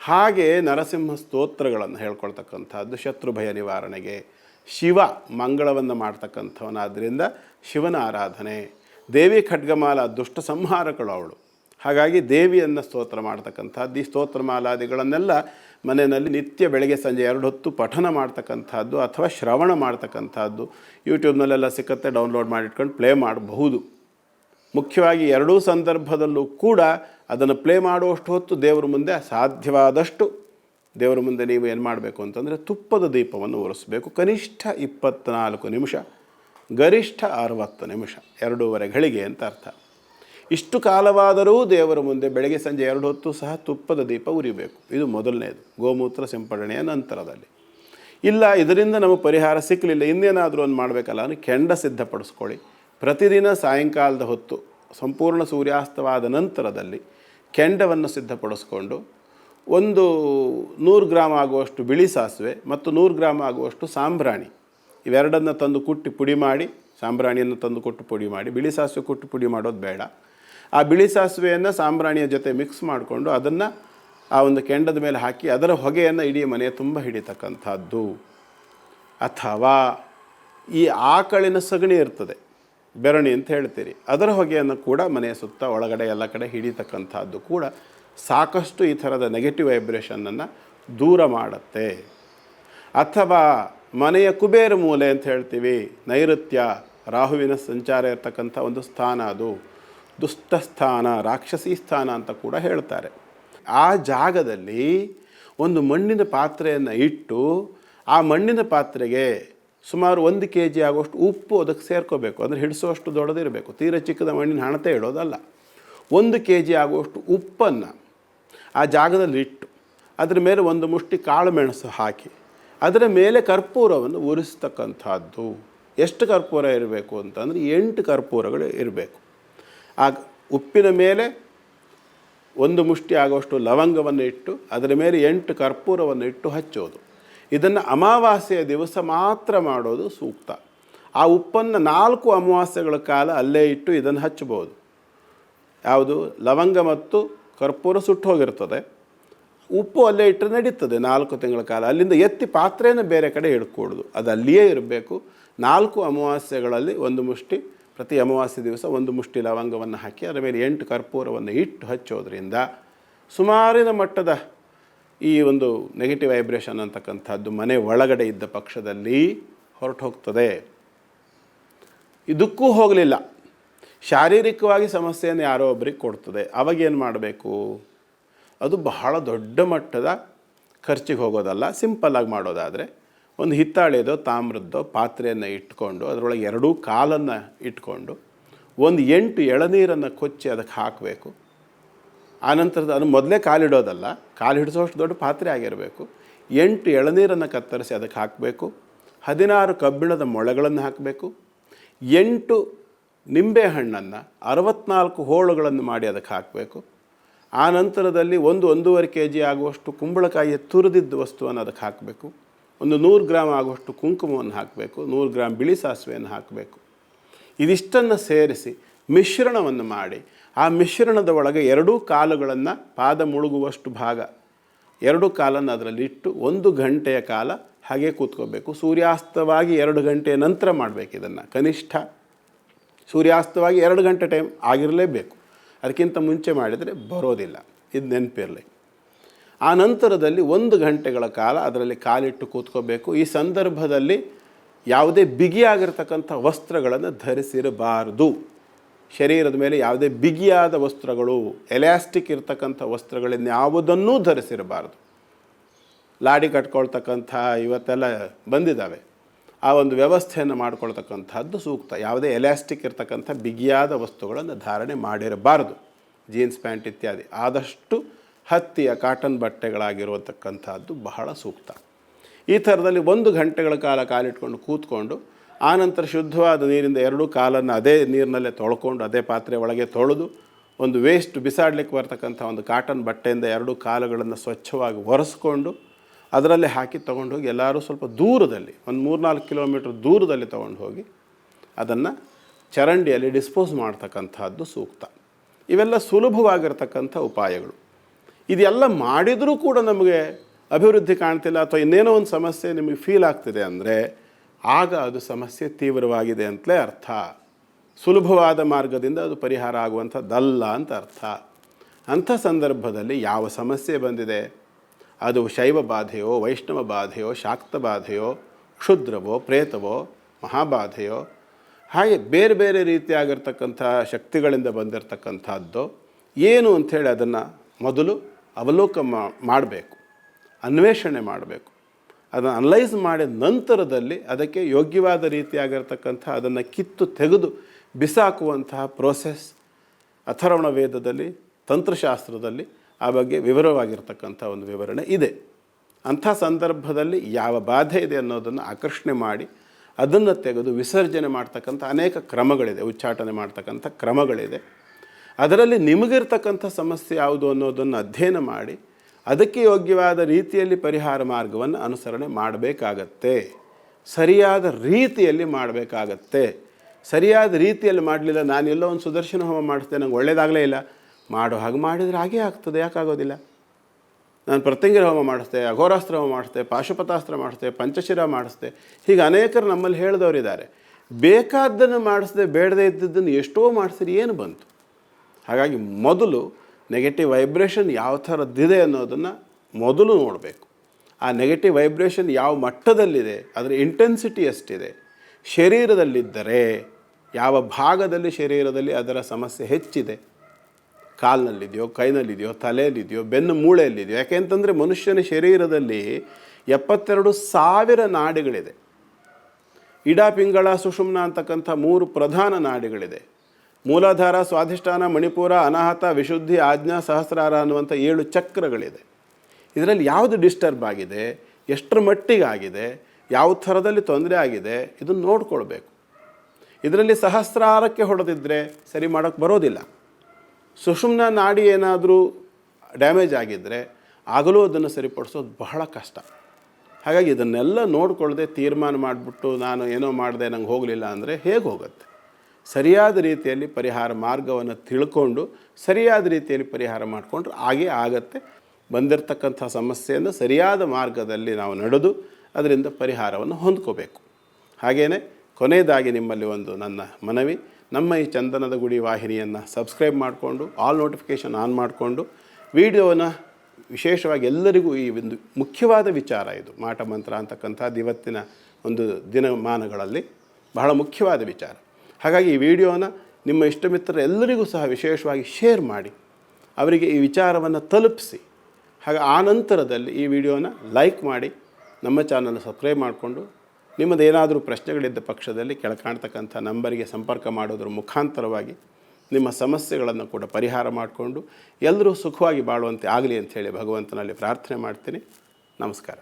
ಹಾಗೆ ನರಸಿಂಹ ಸ್ತೋತ್ರಗಳನ್ನು ಹೇಳ್ಕೊಳ್ತಕ್ಕಂಥದ್ದು ಶತ್ರು ಭಯ ನಿವಾರಣೆಗೆ. ಶಿವ ಮಂಗಳವನ್ನು ಮಾಡ್ತಕ್ಕಂಥವನಾದ್ದರಿಂದ ಶಿವನ ಆರಾಧನೆ. ದೇವಿ ಖಡ್ಗಮಾಲ ದುಷ್ಟ ಸಂಹಾರಗಳು ಅವಳು. ಹಾಗಾಗಿ ದೇವಿಯನ್ನು ಸ್ತೋತ್ರ ಮಾಡ್ತಕ್ಕಂಥದ್ದು, ಈ ಸ್ತೋತ್ರಮಾಲಾದಿಗಳನ್ನೆಲ್ಲ ಮನೆಯಲ್ಲಿ ನಿತ್ಯ ಬೆಳಗ್ಗೆ ಸಂಜೆ ಎರಡು ಹೊತ್ತು ಪಠನ ಮಾಡ್ತಕ್ಕಂಥದ್ದು ಅಥವಾ ಶ್ರವಣ ಮಾಡ್ತಕ್ಕಂಥದ್ದು. ಯೂಟ್ಯೂಬ್ನಲ್ಲೆಲ್ಲ ಸಿಕ್ಕತ್ತೆ, ಡೌನ್ಲೋಡ್ ಮಾಡಿಟ್ಕೊಂಡು ಪ್ಲೇ ಮಾಡಬಹುದು. ಮುಖ್ಯವಾಗಿ ಎರಡೂ ಸಂದರ್ಭದಲ್ಲೂ ಕೂಡ ಅದನ್ನು ಪ್ಲೇ ಮಾಡುವಷ್ಟು ಹೊತ್ತು ದೇವರ ಮುಂದೆ ಸಾಧ್ಯವಾದಷ್ಟು ದೇವರ ಮುಂದೆ ನೀವು ಏನು ಮಾಡಬೇಕು ಅಂತಂದರೆ ತುಪ್ಪದ ದೀಪವನ್ನು ಒರೆಸಬೇಕು ಕನಿಷ್ಠ ಇಪ್ಪತ್ತ್ನಾಲ್ಕು ನಿಮಿಷ. ಗರಿಷ್ಠ ಅರವತ್ತು ನಿಮಿಷ, ಎರಡೂವರೆ ಘಳಿಗೆ ಅಂತ ಅರ್ಥ. ಇಷ್ಟು ಕಾಲವಾದರೂ ದೇವರ ಮುಂದೆ ಬೆಳಗ್ಗೆ ಸಂಜೆ ಎರಡು ಹೊತ್ತು ಸಹ ತುಪ್ಪದ ದೀಪ ಉರಿಬೇಕು. ಇದು ಮೊದಲನೇದು, ಗೋಮೂತ್ರ ಸಿಂಪಡಣೆಯ ನಂತರದಲ್ಲಿ. ಇಲ್ಲ, ಇದರಿಂದ ನಮಗೆ ಪರಿಹಾರ ಸಿಕ್ಕಲಿಲ್ಲ, ಇನ್ನೇನಾದರೂ ಒಂದು ಮಾಡಬೇಕಲ್ಲ ಅಂದರೆ ಕೆಂಡ ಸಿದ್ಧಪಡಿಸ್ಕೊಳ್ಳಿ. ಪ್ರತಿದಿನ ಸಾಯಂಕಾಲದ ಹೊತ್ತು, ಸಂಪೂರ್ಣ ಸೂರ್ಯಾಸ್ತವಾದ ನಂತರದಲ್ಲಿ ಕೆಂಡವನ್ನು ಸಿದ್ಧಪಡಿಸ್ಕೊಂಡು ಒಂದು ನೂರು ಗ್ರಾಮ್ ಆಗುವಷ್ಟು ಬಿಳಿ ಸಾಸಿವೆ ಮತ್ತು ನೂರು ಗ್ರಾಮ್ ಆಗುವಷ್ಟು ಸಾಂಬ್ರಾಣಿ. ಇವೆರಡನ್ನು ತಂದು ಕುಟ್ಟಿ ಪುಡಿ ಮಾಡಿ, ಸಾಂಬ್ರಾಣಿಯನ್ನು ತಂದು ಕೊಟ್ಟು ಪುಡಿ ಮಾಡಿ, ಬಿಳಿ ಸಾಸಿವೆ ಕೊಟ್ಟು ಪುಡಿ ಮಾಡೋದು ಬೇಡ. ಆ ಬಿಳಿ ಸಾಸಿವೆಯನ್ನು ಸಾಂಬ್ರಾಣಿಯ ಜೊತೆ ಮಿಕ್ಸ್ ಮಾಡಿಕೊಂಡು ಅದನ್ನು ಆ ಒಂದು ಕೆಂಡದ ಮೇಲೆ ಹಾಕಿ ಅದರ ಹೊಗೆಯನ್ನು ಇಡೀ ಮನೆಯ ತುಂಬ ಹಿಡಿತಕ್ಕಂಥದ್ದು. ಅಥವಾ ಈ ಆಕಳಿನ ಸಗಣಿ ಇರ್ತದೆ. ಬೆರಣಿ ಅಂತ ಹೇಳ್ತೀರಿ. ಅದರ ಹೊಗೆಯನ್ನು ಕೂಡ ಮನೆಯ ಸುತ್ತ ಒಳಗಡೆ ಎಲ್ಲ ಕಡೆ ಹಿಡಿತಕ್ಕಂಥದ್ದು ಕೂಡ ಸಾಕಷ್ಟು ಈ ಥರದ ನೆಗೆಟಿವ್ ವೈಬ್ರೇಷನನ್ನು ದೂರ ಮಾಡುತ್ತೆ. ಅಥವಾ ಮನೆಯ ಕುಬೇರ ಮೂಲೆ ಅಂತ ಹೇಳ್ತೀವಿ. ನೈಋತ್ಯ ರಾಹುವಿನ ಸಂಚಾರ ಇರತಕ್ಕಂಥ ಒಂದು ಸ್ಥಾನ ಅದು. ದುಷ್ಟ ಸ್ಥಾನ, ರಾಕ್ಷಸಿ ಸ್ಥಾನ ಅಂತ ಕೂಡ ಹೇಳ್ತಾರೆ. ಆ ಜಾಗದಲ್ಲಿ ಒಂದು ಮಣ್ಣಿನ ಪಾತ್ರೆಯನ್ನು ಇಟ್ಟು ಆ ಮಣ್ಣಿನ ಪಾತ್ರೆಗೆ ಸುಮಾರು ಒಂದು ಕೆ ಜಿ ಆಗುವಷ್ಟು ಉಪ್ಪು ಅದಕ್ಕೆ ಸೇರ್ಕೋಬೇಕು. ಅಂದರೆ ಹಿಡಿಸೋಷ್ಟು ದೊಡ್ಡದಿರಬೇಕು. ತೀರ ಚಿಕ್ಕದ ಮಣ್ಣಿನ ಹಣತೆ ಇಡೋದಲ್ಲ ಒಂದು ಕೆ ಜಿ ಆಗುವಷ್ಟು ಉಪ್ಪನ್ನು ಆ ಜಾಗದಲ್ಲಿ ಇಟ್ಟು ಅದರ ಮೇಲೆ ಒಂದು ಮುಷ್ಟಿ ಕಾಳು ಮೆಣಸು ಹಾಕಿ ಅದರ ಮೇಲೆ ಕರ್ಪೂರವನ್ನು ಉರಿಸ್ತಕ್ಕಂಥದ್ದು. ಎಷ್ಟು ಕರ್ಪೂರ ಇರಬೇಕು ಅಂತಂದರೆ ಎಂಟು ಕರ್ಪೂರಗಳು ಇರಬೇಕು. ಆ ಉಪ್ಪಿನ ಮೇಲೆ ಒಂದು ಮುಷ್ಟಿ ಆಗುವಷ್ಟು ಲವಂಗವನ್ನು ಇಟ್ಟು, ಅದರ ಮೇಲೆ ಎಂಟು ಕರ್ಪೂರವನ್ನು ಇಟ್ಟು ಹಚ್ಚೋದು. ಇದನ್ನು ಅಮಾವಾಸ್ಯೆಯ ದಿವಸ ಮಾತ್ರ ಮಾಡೋದು ಸೂಕ್ತ. ಆ ಉಪ್ಪನ್ನು ನಾಲ್ಕು ಅಮಾವಾಸ್ಯೆಗಳ ಕಾಲ ಅಲ್ಲೇ ಇಟ್ಟು ಇದನ್ನು ಹಚ್ಚಬಹುದು. ಯಾವುದು? ಲವಂಗ ಮತ್ತು ಕರ್ಪೂರ ಸುಟ್ಟು ಹೋಗಿರ್ತದೆ. ಉಪ್ಪು ಅಲ್ಲೇ ಇಟ್ಟರೆ ನಡೀತದೆ ನಾಲ್ಕು ತಿಂಗಳ ಕಾಲ. ಅಲ್ಲಿಂದ ಎತ್ತಿ ಪಾತ್ರೆಯನ್ನು ಬೇರೆ ಕಡೆ ಇಡ್ಕೊಡೋದು ಅದು ಅಲ್ಲಿಯೇ ಇರಬೇಕು. ನಾಲ್ಕು ಅಮಾವಾಸ್ಯೆಗಳಲ್ಲಿ ಒಂದು ಮುಷ್ಟಿ, ಪ್ರತಿ ಅಮಾವಾಸ್ಯೆ ದಿವಸ ಒಂದು ಮುಷ್ಟಿ ಲವಂಗವನ್ನು ಹಾಕಿ, ಅದರ ಮೇಲೆ ಎಂಟು ಕರ್ಪೂರವನ್ನು ಇಟ್ಟು ಹಚ್ಚೋದ್ರಿಂದ ಸುಮಾರಿನ ಮಟ್ಟದ ಈ ಒಂದು ನೆಗೆಟಿವ್ ವೈಬ್ರೇಷನ್ ಅಂತಕ್ಕಂಥದ್ದು ಮನೆ ಒಳಗಡೆ ಇದ್ದ ಪಕ್ಷದಲ್ಲಿ ಹೊರಟು ಹೋಗ್ತದೆ ಇದಕ್ಕೂ ಹೋಗಲಿಲ್ಲ. ಶಾರೀರಿಕವಾಗಿ ಸಮಸ್ಯೆಯನ್ನು ಯಾರೋ ಒಬ್ಬರಿಗೆ ಕೊಡ್ತದೆ. ಅವಾಗೇನು ಮಾಡಬೇಕು? ಅದು ಬಹಳ ದೊಡ್ಡ ಮಟ್ಟದ ಖರ್ಚಿಗೆ ಹೋಗೋದಲ್ಲ ಸಿಂಪಲ್ಲಾಗಿ ಮಾಡೋದಾದರೆ ಒಂದು ಹಿತ್ತಾಳೆದೋ ತಾಮ್ರದ್ದೋ ಪಾತ್ರೆಯನ್ನು ಇಟ್ಕೊಂಡು, ಅದರೊಳಗೆ ಎರಡೂ ಕಾಲನ್ನು ಇಟ್ಕೊಂಡು ಒಂದು ಎಂಟು ಎಳನೀರನ್ನು ಕೊಚ್ಚಿ ಅದಕ್ಕೆ ಹಾಕಬೇಕು. ಆನಂತರದ ಅದು ಮೊದಲೇ ಕಾಲಿಡೋದಲ್ಲ, ಕಾಲು ಹಿಡಿಸೋಷ್ಟು ದೊಡ್ಡ ಪಾತ್ರೆ ಆಗಿರಬೇಕು. ಎಂಟು ಎಳನೀರನ್ನು ಕತ್ತರಿಸಿ ಅದಕ್ಕೆ ಹಾಕಬೇಕು. ಹದಿನಾರು ಕಬ್ಬಿಣದ ಮೊಳೆಗಳನ್ನು ಹಾಕಬೇಕು. ಎಂಟು ನಿಂಬೆಹಣ್ಣನ್ನು ಅರವತ್ನಾಲ್ಕು ಹೋಳುಗಳನ್ನು ಮಾಡಿ ಅದಕ್ಕೆ ಹಾಕಬೇಕು. ಆ ನಂತರದಲ್ಲಿ ಒಂದು ಒಂದೂವರೆ ಕೆ ಜಿ ಆಗುವಷ್ಟು ಕುಂಬಳಕಾಯಿಯ ತುರಿದಿದ್ದ ವಸ್ತುವನ್ನು ಅದಕ್ಕೆ ಹಾಕಬೇಕು. ಒಂದು ನೂರು ಗ್ರಾಮ್ ಆಗುವಷ್ಟು ಕುಂಕುಮವನ್ನು ಹಾಕಬೇಕು. ನೂರು ಗ್ರಾಮ್ ಬಿಳಿ ಸಾಸಿವೆಯನ್ನು ಹಾಕಬೇಕು. ಇದಿಷ್ಟನ್ನು ಸೇರಿಸಿ ಮಿಶ್ರಣವನ್ನು ಮಾಡಿ ಆ ಮಿಶ್ರಣದ ಒಳಗೆ ಎರಡೂ ಕಾಲುಗಳನ್ನು ಪಾದ ಮುಳುಗುವಷ್ಟು ಭಾಗ, ಎರಡು ಕಾಲನ್ನು ಅದರಲ್ಲಿ ಇಟ್ಟು ಒಂದು ಗಂಟೆಯ ಕಾಲ ಹಾಗೆ ಕೂತ್ಕೋಬೇಕು. ಸೂರ್ಯಾಸ್ತವಾಗಿ ಎರಡು ಗಂಟೆಯ ನಂತರ ಮಾಡಬೇಕು ಇದನ್ನು. ಕನಿಷ್ಠ ಸೂರ್ಯಾಸ್ತವಾಗಿ ಎರಡು ಗಂಟೆ ಟೈಮ್ ಆಗಿರಲೇಬೇಕು. ಅದಕ್ಕಿಂತ ಮುಂಚೆ ಮಾಡಿದರೆ ಬರೋದಿಲ್ಲ. ಇದು ನೆನಪಿರಲಿ. ಆ ನಂತರದಲ್ಲಿ ಒಂದು ಗಂಟೆಗಳ ಕಾಲ ಅದರಲ್ಲಿ ಕಾಲಿಟ್ಟು ಕೂತ್ಕೋಬೇಕು. ಈ ಸಂದರ್ಭದಲ್ಲಿ ಯಾವುದೇ ಬಿಗಿಯಾಗಿರ್ತಕ್ಕಂಥ ವಸ್ತ್ರಗಳನ್ನು ಧರಿಸಿರಬಾರದು. ಶರೀರದ ಮೇಲೆ ಯಾವುದೇ ಬಿಗಿಯಾದ ವಸ್ತ್ರಗಳು, ಎಲಾಸ್ಟಿಕ್ ಇರ್ತಕ್ಕಂಥ ವಸ್ತ್ರಗಳಿಂದ ಯಾವುದನ್ನೂ ಧರಿಸಿರಬಾರದು. ಲಾಡಿ ಕಟ್ಕೊಳ್ತಕ್ಕಂಥ ಇವತ್ತೆಲ್ಲ ಬಂದಿದ್ದಾವೆ. ಆ ಒಂದು ವ್ಯವಸ್ಥೆಯನ್ನು ಮಾಡ್ಕೊಳ್ತಕ್ಕಂಥದ್ದು ಸೂಕ್ತ. ಯಾವುದೇ ಎಲಾಸ್ಟಿಕ್ ಇರತಕ್ಕಂಥ ಬಿಗಿಯಾದ ವಸ್ತುಗಳನ್ನು ಧಾರಣೆ ಮಾಡಿರಬಾರದು. ಜೀನ್ಸ್ ಪ್ಯಾಂಟ್ ಇತ್ಯಾದಿ. ಆದಷ್ಟು ಹತ್ತಿಯ ಕಾಟನ್ ಬಟ್ಟೆಗಳಾಗಿರುವತಕ್ಕಂಥದ್ದು ಬಹಳ ಸೂಕ್ತ. ಈ ಥರದಲ್ಲಿ ಒಂದು ಗಂಟೆಗಳ ಕಾಲ ಕಾಲಿಟ್ಕೊಂಡು ಕೂತ್ಕೊಂಡು ಆನಂತರ ಶುದ್ಧವಾದ ನೀರಿಂದ ಎರಡೂ ಕಾಲನ್ನು ಅದೇ ನೀರಿನಲ್ಲೇ ತೊಳ್ಕೊಂಡು, ಅದೇ ಪಾತ್ರೆ ಒಳಗೆ ತೊಳೆದು, ಒಂದು ವೇಸ್ಟ್ ಬಿಸಾಡಲಿಕ್ಕೆ ಬರ್ತಕ್ಕಂಥ ಒಂದು ಕಾಟನ್ ಬಟ್ಟೆಯಿಂದ ಎರಡೂ ಕಾಲುಗಳನ್ನು ಸ್ವಚ್ಛವಾಗಿ ಒರೆಸ್ಕೊಂಡು ಅದರಲ್ಲೇ ಹಾಕಿ ತೊಗೊಂಡು ಹೋಗಿ ಎಲ್ಲರೂ ಸ್ವಲ್ಪ ದೂರದಲ್ಲಿ, ಒಂದು ಮೂರ್ನಾಲ್ಕು ಕಿಲೋಮೀಟ್ರ್ ದೂರದಲ್ಲಿ ತೊಗೊಂಡು ಹೋಗಿ ಅದನ್ನು ಚರಂಡಿಯಲ್ಲಿ ಡಿಸ್ಪೋಸ್ ಮಾಡ್ತಕ್ಕಂಥದ್ದು ಸೂಕ್ತ. ಇವೆಲ್ಲ ಸುಲಭವಾಗಿರ್ತಕ್ಕಂಥ ಉಪಾಯಗಳು. ಇದೆಲ್ಲ ಮಾಡಿದರೂ ಕೂಡ ನಮಗೆ ಅಭಿವೃದ್ಧಿ ಕಾಣ್ತಿಲ್ಲ ಅಥವಾ ಇನ್ನೇನೋ ಒಂದು ಸಮಸ್ಯೆ ನಿಮಗೆ ಫೀಲ್ ಆಗ್ತಿದೆ ಅಂದರೆ ಆಗ ಅದು ಸಮಸ್ಯೆ ತೀವ್ರವಾಗಿದೆ ಅಂತಲೇ ಅರ್ಥ. ಸುಲಭವಾದ ಮಾರ್ಗದಿಂದ ಅದು ಪರಿಹಾರ ಆಗುವಂಥದ್ದಲ್ಲ ಅಂತ ಅರ್ಥ. ಅಂಥ ಸಂದರ್ಭದಲ್ಲಿ ಯಾವ ಸಮಸ್ಯೆ ಬಂದಿದೆ? ಅದು ಶೈವ ಬಾಧೆಯೋ, ವೈಷ್ಣವ ಬಾಧೆಯೋ, ಶಾಕ್ತ ಬಾಧೆಯೋ, ಕ್ಷುದ್ರವೋ, ಪ್ರೇತವೋ, ಮಹಾಬಾಧೆಯೋ, ಹಾಗೆ ಬೇರೆ ಬೇರೆ ರೀತಿಯಾಗಿರ್ತಕ್ಕಂಥ ಶಕ್ತಿಗಳಿಂದ ಬಂದಿರತಕ್ಕಂಥದ್ದು. ಏನು ಅಂಥೇಳಿ ಅದನ್ನು ಮೊದಲು ಅವಲೋಕ ಮಾಡಬೇಕು, ಅನ್ವೇಷಣೆ ಮಾಡಬೇಕು. ಅದನ್ನು ಅನಲೈಸ್ ಮಾಡಿದ ನಂತರದಲ್ಲಿ ಅದಕ್ಕೆ ಯೋಗ್ಯವಾದ ರೀತಿಯಾಗಿರ್ತಕ್ಕಂಥ ಅದನ್ನು ಕಿತ್ತು ತೆಗೆದು ಬಿಸಾಕುವಂತಹ ಪ್ರೋಸೆಸ್ ಅಥರ್ವಣ ವೇದದಲ್ಲಿ, ತಂತ್ರಶಾಸ್ತ್ರದಲ್ಲಿ ಆ ಬಗ್ಗೆ ವಿವರವಾಗಿರ್ತಕ್ಕಂಥ ಒಂದು ವಿವರಣೆ ಇದೆ. ಅಂಥ ಸಂದರ್ಭದಲ್ಲಿ ಯಾವ ಬಾಧೆ ಇದೆ ಅನ್ನೋದನ್ನು ಆಕರ್ಷಣೆ ಮಾಡಿ ಅದನ್ನು ತೆಗೆದು ವಿಸರ್ಜನೆ ಮಾಡ್ತಕ್ಕಂಥ ಅನೇಕ ಕ್ರಮಗಳಿದೆ, ಉಚ್ಚಾಟನೆ ಮಾಡ್ತಕ್ಕಂಥ ಕ್ರಮಗಳಿದೆ. ಅದರಲ್ಲಿ ನಿಮಗಿರ್ತಕ್ಕಂಥ ಸಮಸ್ಯೆ ಯಾವುದು ಅನ್ನೋದನ್ನು ಅಧ್ಯಯನ ಮಾಡಿ ಅದಕ್ಕೆ ಯೋಗ್ಯವಾದ ರೀತಿಯಲ್ಲಿ ಪರಿಹಾರ ಮಾರ್ಗವನ್ನು ಅನುಸರಣೆ ಮಾಡಬೇಕಾಗತ್ತೆ. ಸರಿಯಾದ ರೀತಿಯಲ್ಲಿ ಮಾಡಬೇಕಾಗತ್ತೆ. ಸರಿಯಾದ ರೀತಿಯಲ್ಲಿ ಮಾಡಲಿಲ್ಲ ನಾನು ಎಲ್ಲೋ ಒಂದು ಸುದರ್ಶನ ಹೋಮ ಮಾಡಿಸ್ತೇನೆ, ನಂಗೆ ಒಳ್ಳೆಯದಾಗಲೇ ಇಲ್ಲ. ಮಾಡೋ ಹಾಗೆ ಮಾಡಿದರೆ ಹಾಗೇ ಆಗ್ತದೆ ಯಾಕಾಗೋದಿಲ್ಲ ನಾನು ಪ್ರತ್ಯಂಗಿರ ಹೋಮ ಮಾಡಿಸ್ದೆ, ಅಘೋರಾಸ್ತ್ರ ಹೋಮ ಮಾಡಿಸ್ದೆ, ಪಾಶುಪತಾಸ್ತ್ರ ಮಾಡಿಸ್ದೆ, ಪಂಚಶಿರ ಮಾಡಿಸ್ದೆ, ಹೀಗೆ ಅನೇಕರು ನಮ್ಮಲ್ಲಿ ಹೇಳಿದವರಿದ್ದಾರೆ. ಬೇಕಾದ್ದನ್ನು ಮಾಡಿಸ್ದೆ, ಬೇಡದೇ ಇದ್ದದ್ದನ್ನು ಎಷ್ಟೋ ಮಾಡಿಸಿರಿ, ಏನು ಬಂತು? ಹಾಗಾಗಿ ಮೊದಲು ನೆಗೆಟಿವ್ ವೈಬ್ರೇಷನ್ ಯಾವ ಥರದ್ದಿದೆ ಅನ್ನೋದನ್ನು ಮೊದಲು ನೋಡಬೇಕು. ಆ ನೆಗೆಟಿವ್ ವೈಬ್ರೇಷನ್ ಯಾವ ಮಟ್ಟದಲ್ಲಿದೆ, ಅದರ ಇಂಟೆನ್ಸಿಟಿ ಎಷ್ಟಿದೆ? ಶರೀರದಲ್ಲಿದ್ದರೆ, ಯಾವ ಭಾಗದಲ್ಲಿ ಶರೀರದಲ್ಲಿ ಅದರ ಸಮಸ್ಯೆ ಹೆಚ್ಚಿದೆ? ಕಾಲಿನಲ್ಲಿದೆಯೋ, ಕೈನಲ್ಲಿದೆಯೋ, ತಲೆಯಲ್ಲಿದೆಯೋ, ಬೆನ್ನು ಮೂಳೆಯಲ್ಲಿದೆಯೋ ಯಾಕೆಂತಂದರೆ ಮನುಷ್ಯನ ಶರೀರದಲ್ಲಿ ಎಪ್ಪತ್ತೆರಡು ಸಾವಿರ ನಾಡಿಗಳಿದೆ. ಇಡಾ ಪಿಂಗಳ, ಸುಷುಮ್ನ ಅಂತಕ್ಕಂಥ ಮೂರು ಪ್ರಧಾನ ನಾಡಿಗಳಿದೆ. ಮೂಲಾಧಾರ, ಸ್ವಾಧಿಷ್ಠಾನ, ಮಣಿಪುರ, ಅನಾಹತ, ವಿಶುದ್ಧಿ, ಆಜ್ಞಾ, ಸಹಸ್ರಾರ ಅನ್ನುವಂಥ ಏಳು ಚಕ್ರಗಳಿದೆ. ಇದರಲ್ಲಿ ಯಾವುದು ಡಿಸ್ಟರ್ಬ್ ಆಗಿದೆ, ಎಷ್ಟರ ಮಟ್ಟಿಗೆ ಆಗಿದೆ ಯಾವ ಥರದಲ್ಲಿ ತೊಂದರೆ ಆಗಿದೆ, ಇದನ್ನು ನೋಡ್ಕೊಳ್ಬೇಕು. ಇದರಲ್ಲಿ ಸಹಸ್ರಾರಕ್ಕೆ ಹೊಡೆದಿದ್ದರೆ ಸರಿ ಮಾಡೋಕ್ಕೆ ಬರೋದಿಲ್ಲ. ಸುಷುಮ್ನ ನಾಡಿ ಏನಾದರೂ ಡ್ಯಾಮೇಜ್ ಆಗಿದ್ದರೆ ಆಗಲೂ ಅದನ್ನು ಸರಿಪಡಿಸೋದು ಬಹಳ ಕಷ್ಟ. ಹಾಗಾಗಿ ಇದನ್ನೆಲ್ಲ ನೋಡಿಕೊಳ್ಳದೆ ತೀರ್ಮಾನ ಮಾಡಿಬಿಟ್ಟು ನಾನು ಏನೋ ಮಾಡಿದೆ ನಂಗೆ ಹೋಗಲಿಲ್ಲ ಅಂದರೆ ಹೇಗೆ ಹೋಗುತ್ತೆ? ಸರಿಯಾದ ರೀತಿಯಲ್ಲಿ ಪರಿಹಾರ ಮಾರ್ಗವನ್ನು ತಿಳ್ಕೊಂಡು ಸರಿಯಾದ ರೀತಿಯಲ್ಲಿ ಪರಿಹಾರ ಮಾಡಿಕೊಂಡ್ರೆ ಹಾಗೇ ಆಗತ್ತೆ. ಬಂದಿರತಕ್ಕಂಥ ಸಮಸ್ಯೆಯನ್ನು ಸರಿಯಾದ ಮಾರ್ಗದಲ್ಲಿ ನಾವು ನಡೆದು ಅದರಿಂದ ಪರಿಹಾರವನ್ನು ಹೊಂದ್ಕೋಬೇಕು. ಹಾಗೆಯೇ ಕೊನೆಯದಾಗಿ ನಿಮ್ಮಲ್ಲಿ ಒಂದು ನನ್ನ ಮನವಿ. ನಮ್ಮ ಈ ಚಂದನದ ಗುಡಿ ವಾಹಿನಿಯನ್ನು ಸಬ್ಸ್ಕ್ರೈಬ್ ಮಾಡಿಕೊಂಡು ಆಲ್ ನೋಟಿಫಿಕೇಷನ್ ಆನ್ ಮಾಡಿಕೊಂಡು, ವಿಡಿಯೋನ ವಿಶೇಷವಾಗಿ ಎಲ್ಲರಿಗೂ ಈ ಒಂದು ಮುಖ್ಯವಾದ ವಿಚಾರ ಇದು, ಮಾಟ ಮಂತ್ರ ಅಂತಕ್ಕಂಥದ್ದು ಇವತ್ತಿನ ಒಂದು ದಿನಮಾನಗಳಲ್ಲಿ ಬಹಳ ಮುಖ್ಯವಾದ ವಿಚಾರ. ಹಾಗಾಗಿ ಈ ವಿಡಿಯೋನ ನಿಮ್ಮ ಇಷ್ಟಮಿತ್ರರು ಎಲ್ಲರಿಗೂ ಸಹ ವಿಶೇಷವಾಗಿ ಶೇರ್ ಮಾಡಿ, ಅವರಿಗೆ ಈ ವಿಚಾರವನ್ನು ತಲುಪಿಸಿ. ಹಾಗೆ ಆ ನಂತರದಲ್ಲಿ ಈ ವಿಡಿಯೋನ ಲೈಕ್ ಮಾಡಿ, ನಮ್ಮ ಚಾನಲ್ ಸಬ್ಸ್ಕ್ರೈಬ್ ಮಾಡಿಕೊಂಡು ನಿಮ್ಮದು ಏನಾದರೂ ಪ್ರಶ್ನೆಗಳಿದ್ದ ಪಕ್ಷದಲ್ಲಿ ಕೆಳಕಾಣ್ತಕ್ಕಂಥ ನಂಬರಿಗೆ ಸಂಪರ್ಕ ಮಾಡೋದ್ರ ಮುಖಾಂತರವಾಗಿ ನಿಮ್ಮ ಸಮಸ್ಯೆಗಳನ್ನು ಕೂಡ ಪರಿಹಾರ ಮಾಡಿಕೊಂಡು ಎಲ್ಲರೂ ಸುಖವಾಗಿ ಬಾಳುವಂತೆ ಆಗಲಿ ಅಂಥೇಳಿ ಭಗವಂತನಲ್ಲಿ ಪ್ರಾರ್ಥನೆ ಮಾಡ್ತೀನಿ. ನಮಸ್ಕಾರ.